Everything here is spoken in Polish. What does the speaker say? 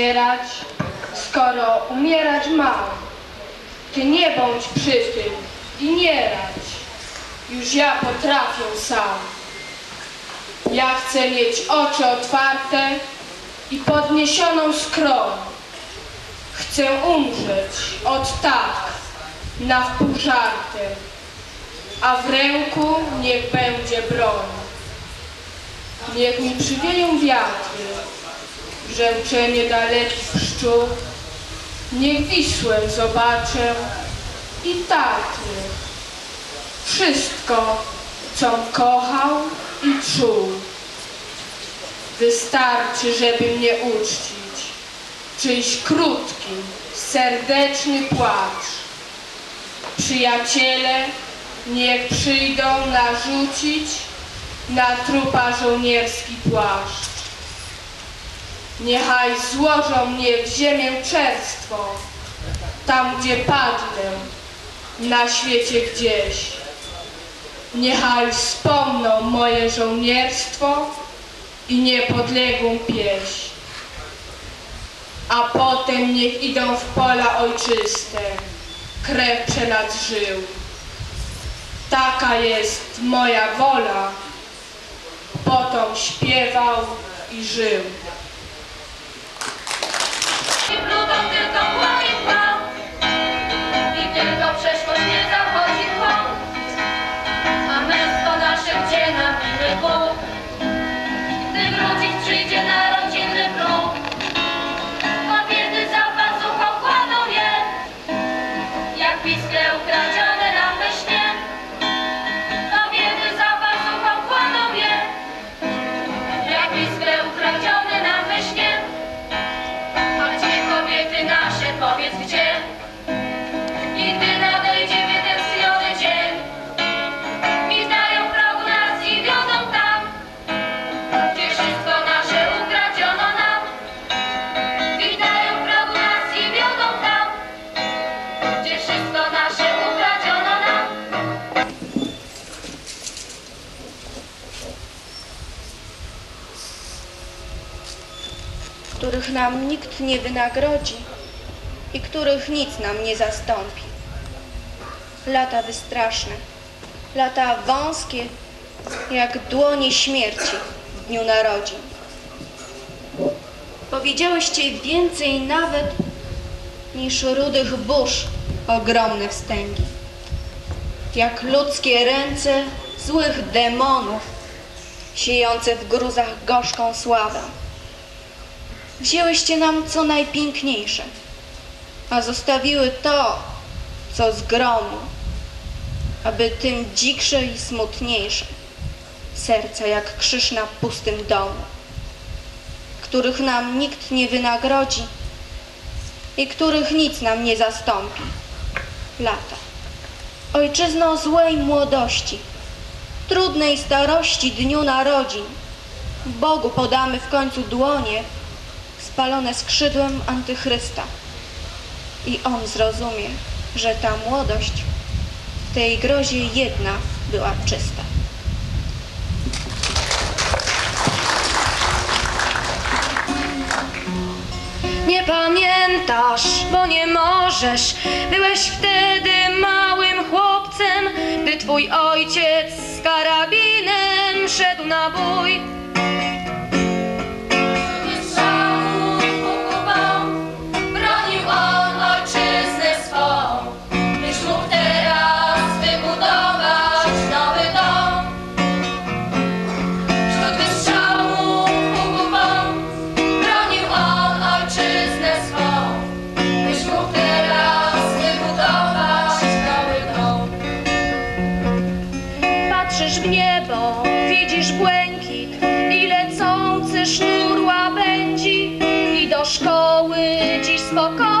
umierać, skoro umierać mam. Ty nie bądź przy tym i nie rać. Już ja potrafię sam. Ja chcę mieć oczy otwarte i podniesioną skroń. Chcę umrzeć od tak, na wpół żartem, a w ręku niech będzie broń. Niech mi przywieją wiatry, brzęczenie dalekich pszczół. Niech Wisłę zobaczę i Tatry. Wszystko, com kochał i czuł. Wystarczy, żeby mnie uczcić. Czyjś krótki, serdeczny płacz. Przyjaciele niech przyjdą narzucić na trupa żołnierski płaszcz. Niechaj złożą mnie w ziemię czerstwo, tam gdzie padnę, na świecie gdzieś. Niechaj wspomną moje żołnierstwo i niepodległą pieśń. A potem niech idą w pola ojczyste, krew przelać żył. Taka jest moja wola, potom śpiewał i żył. Których nam nikt nie wynagrodzi i których nic nam nie zastąpi. Lata wystraszne, lata wąskie, jak dłonie śmierci w dniu narodzin. Powiedziałyście więcej nawet niż rudych burz ogromne wstęgi. Jak ludzkie ręce złych demonów, siejące w gruzach gorzką sławę. Wzięłyście nam co najpiękniejsze, a zostawiły to, co z gromu, aby tym dziksze i smutniejsze serca jak krzyż na pustym domu, których nam nikt nie wynagrodzi i których nic nam nie zastąpi. Lata. Ojczyzno złej młodości, trudnej starości dniu narodzin, Bogu podamy w końcu dłonie, spalone skrzydłem antychrysta. I on zrozumie, że ta młodość w tej grozie jedna była czysta. Nie pamiętasz, bo nie możesz. Byłeś wtedy małym chłopcem, gdy twój ojciec z karabinem szedł na bój. Lecący sznur łabędzi i do szkoły dziś spokojnie